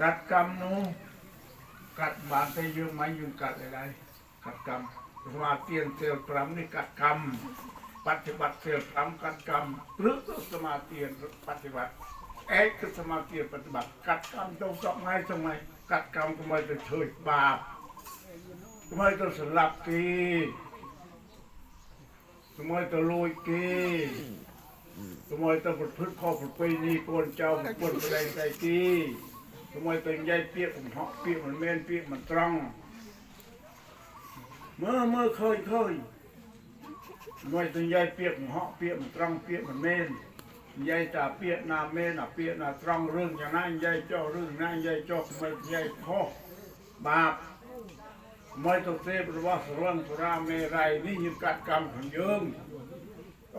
กัดกรรมหนูกัดบาดไปยืมไม้ยืมกัดอะไรกัดกรรมสมาเตียนเซลปรำนี่กัดกรรมปฏิบัติเซลปรำกัดกรรมหรือสมาเตียนปฏิบัติเอ๊ะคือสมาเตียนปฏิบัติ กัดกรรมต้องสอบไงทำไมกัดกรรมทำไมจะเฉยบาปทำไมต้องสลับกีทำไมต้องโรยกี កុំឲ្យទៅប្រព្រឹត្តខុសប្រពៃណីកូនចៅប្រពន្ធប្តីស្អីទីកុំឲ្យទៅនិយាយពាក្យកំហុសពាក្យមិនមែនពាក្យមិនត្រង់មើលមើលឃើញឃើញមកទៅនិយាយពាក្យកំហុសពាក្យមិនត្រង់ពាក្យមិនមែននិយាយតែពាក្យណាមែនអាពាក្យណាត្រង់រឿងយ៉ាងណានិយាយចោះរឿងណានិយាយចោះមិននិយាយខុសបាបមកទៅទេពរបស់ស្រលងសុរាមេរៃនេះយើងកាត់កម្មខ្លួនយើង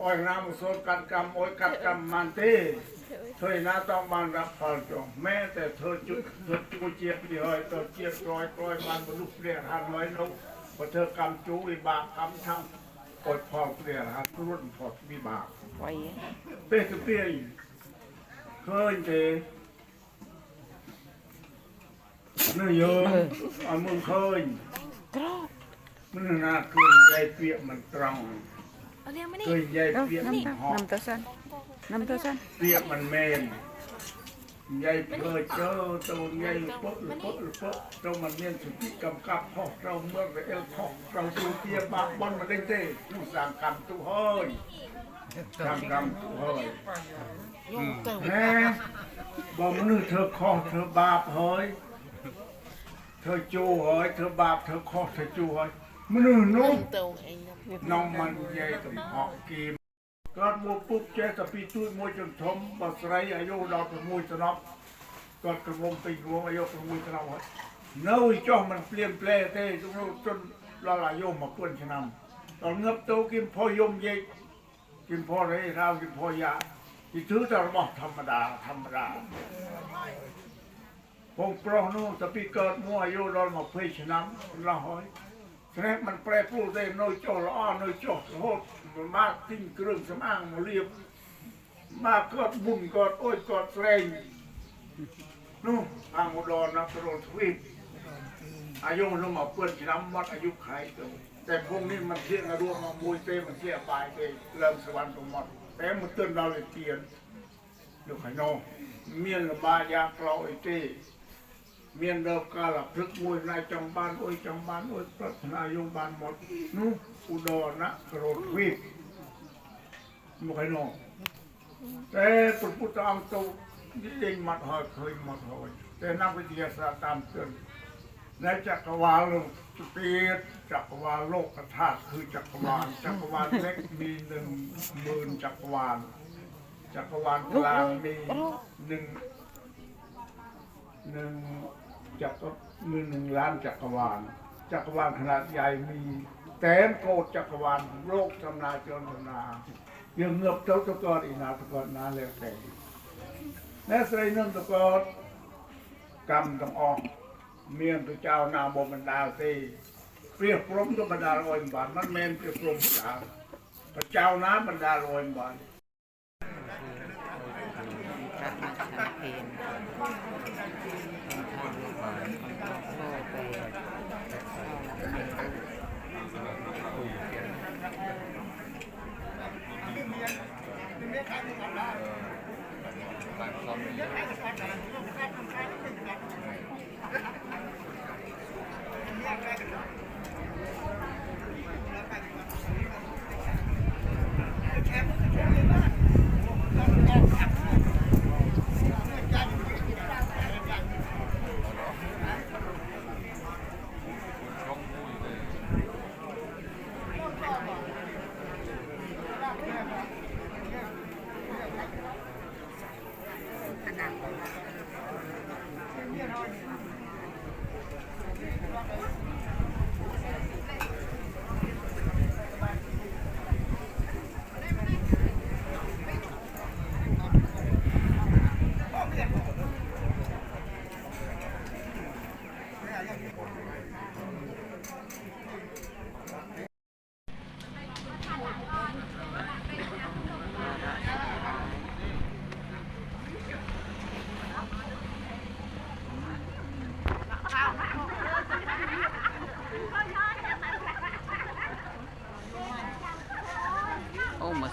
ยเจ้าเรื่องนั้นย้ายเจ้าทำไมย้ายพ่อบาปทำไมต้องเสพหรือว่าสรังสุราเมรัยนี่ยิงกัดกรรมของเยิง โอ้ยน้ำโซนกัดกรรมโอ้ยกัดกรรมมันเต้เธอหน้าต้องบานรับผลจงแม้แต่เธอจุดเธอจูเจียบเดียวเธอเจียบรอยรอยมันบรรลุ เรียหันไว้ลงพอเธอกรรมจูวิบากกรรมทั้งอดพอเรียหันรุ่นพอวิบากไว้เป้คือเปี้ยเคยเจนี่เยอะเอามึงเคยกรอบมันน่าคืนยายเปียกมันตรังเอาเรียงมานี่คืนยายเอ้าเปียกมันน้ำหอมน้ำตัวสั้นน้ำตัวสั้นเรียกมันแมนยายเพอเจอตัวยายเปอะเปอะเปอะเรามันเนียนสุธิกำกับพ่อเราเมื่อเอลพ่อเราดูเทียบาบอนมาได้เต้ผู้สร้างกรรมตุเฮ้ยสร้างกรรมตุเฮ้ยโยงเก่าแหมบอกมันนี่เธอข้อเธอบาปเฮ้ยเธอจูเฮ้ยเธอบาปเธอข้อเธอจูเฮ้ย มันนี่นุ่มน้องมันใหญ่กับหอกกีมก็มัวปุ๊บเจ๊ตะปีตุ้ยมวยจนทมบัสไรอายุเราเป็นมวยสนอบก็กระวงไปรวมอายุเป็นมวยสนอบเนื้อจ้องมันเปลี่ยนแปลงเต้จนจนละลายโยมมาเปื้อนชนำตอนเงือบโตกินพอยมเย็กกินพอไรเรากินพอยาที่ถือแต่ระบอกธรรมดาธรรมดาพงปรองนู่นตะปีเกิดมัวอายุเรามาเพื่อชนำละหอยแสดงมันแปรปรูได้น้อยจ่อละหอย บมากกอดบุญกอดโอ้ยกอดแรงนู่นทางอุดรนะตรทวีปอายุลงมาเปื้อนน้ำวัดอายุไขตัวแต่พวกนี้มันเที่ยงอารวมมามวยเต้มันเที่ยปลายเต้เริ่มสวรรค์ตรงหมดแต่มันเตือนเราเลยเตียนอยู่ไข่นอง เมียนละบายาเกลาไอเต้เมียนเดิมกาลับพลึกมวยนายจังบานโอ้ยจังบานโอ้ยปรัชนายงบานหมดนู้อุดรนะกรดวีปมุขนองแต่พระพุทธองค์ตัวยิ่งเองมัดหอยเคยมัดหอยแต่นักวิทยาศาสตร์ตามเตือนในจักรวาลโลกเตียจักรวาลโลกธาตุคือจักรวาลจักรวาลเล็กมีหนึ่งหมื่นจักรวาลจักรวาลกลางมีหนึ่ง หนึ่งจักรมีหนึ่งล้านจักรวาล จักรวาลขนาดใหญ่มีแสนโกดจักรวาลโลกทำนาจนทำนายังเงือบเจ้าตะกอนอีนาตะกอนนาแล้วแต่แม่ใส่นึ่งตะกอนกรรมต้องออกเมียนตัวเจ้านาบมันดาตีเปรียบพรหมก็บรรดาลอยบานมันแมนเปรียบพรหมดาพระเจ้าน้ำบรรดาลอยบาน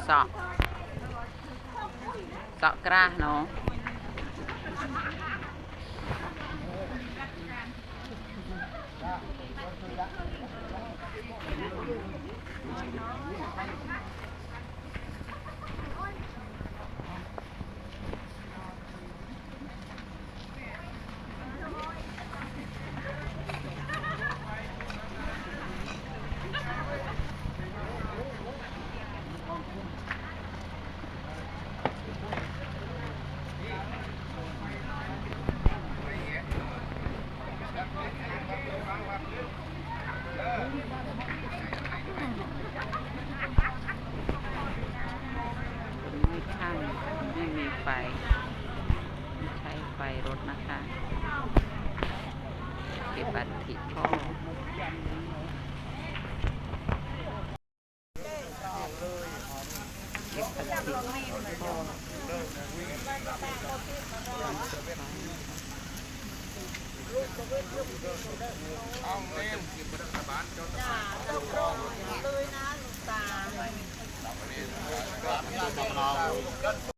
សក់សក់ក្រាស់ណូไม่ รถนะคะ เก็บอัฐิพ่อเก็บอัฐิพ่อเอาเงินกินบริษัทบ้านเจ้าตาเลยนะลูกตา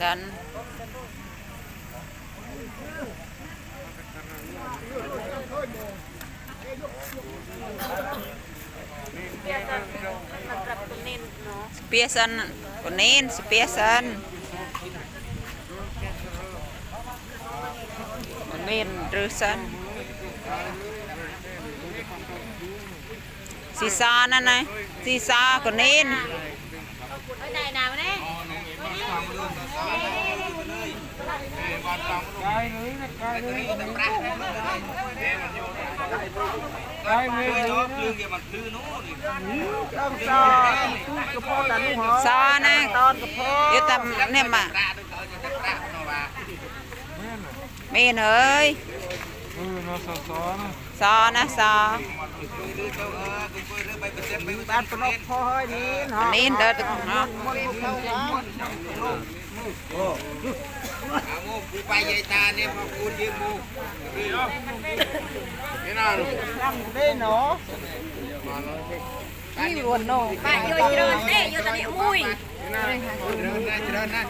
สันเปียสันคนนินเปียสัน เนี่ยพอคูณยืมงูนี่น่าลูกป้าโยนโน่ป้าโยนเจริญเต้โยนตอนนี้อุ้ยนี่น่าเจริญนะเจริญนะ